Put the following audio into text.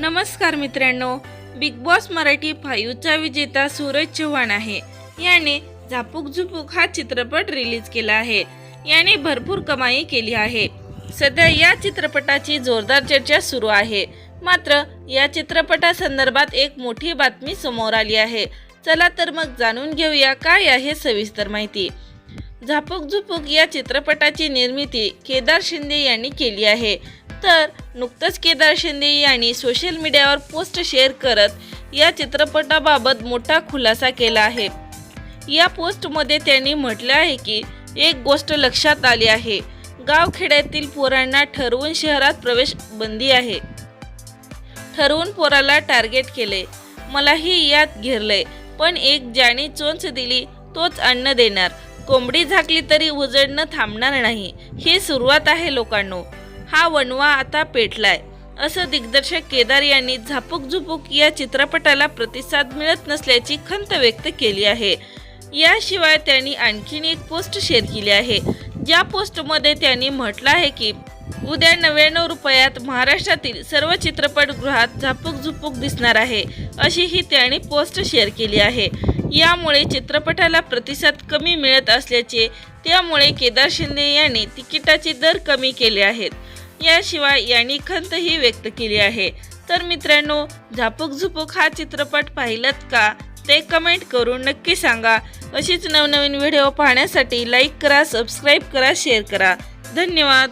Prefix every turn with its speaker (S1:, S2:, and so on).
S1: नमस्कार मित्रांनो big boss Marathi फाईव्हचा विजेता सूरज चव्हाण आहे. याने झापूक झुपूक हा चित्रपट रिलीज केला आहे. याने भरपूर कमाई केली आहे. सध्या या चित्रपटाची जोरदार चर्चा सुरू आहे. मात्र या चित्रपटासंदर्भात एक मोठी बातमी समोर आली आहे. चला तर मग जाणून घेऊया काय आहे सविस्तर माहिती. झापूक झुपूक या चित्रपटाची निर्मिती केदार शिंदे यांनी केली आहे. तर नुकतंच केदार शिंदे यांनी सोशल मीडियावर पोस्ट शेअर करत या चित्रपटाबाबत मोठा खुलासा केला आहे. या पोस्टमध्ये त्यांनी म्हटलं आहे की एक गोष्ट लक्षात आली आहे. गावखेड्यातील पोरांना ठरवून शहरात प्रवेश बंदी आहे. ठरवून पोराला टार्गेट केले. मलाही यात घेरलंय पण एक ज्याने चोंच दिली तोच अन्न देणार. कोंबडी झाकली तरी उजडणं थांबणार नाही. ही सुरुवात आहे लोकांनो. हा वणवा आता पेटलाय. असं दिग्दर्शक केदार यांनी झापूक झुपूक या चित्रपटाला प्रतिसाद मिळत नसल्याची खंत व्यक्त केली आहे. याशिवाय त्यांनी आणखीन एक पोस्ट शेअर केली आहे. ज्या पोस्टमध्ये त्यांनी म्हटलं आहे की उद्या नव्याण्णव रुपयात महाराष्ट्रातील सर्व चित्रपटगृहात झापूक झुपूक दिसणार आहे अशी ही त्यांनी पोस्ट शेअर केली आहे. यामुळे चित्रपटाला प्रतिसाद कमी मिळत असल्याचे त्यामुळे केदार शिंदे यांनी तिकिटाचे दर कमी केले आहेत. याशिवाय यांनी खंतही व्यक्त केली आहे. तर मित्रांनो झापूक झुपूक हा चित्रपट पाहिलात का? ते कमेंट करून नक्की सांगा. अशीच नवनवीन व्हिडिओ पाहण्यासाठी लाईक करा सबस्क्राईब करा शेअर करा. धन्यवाद.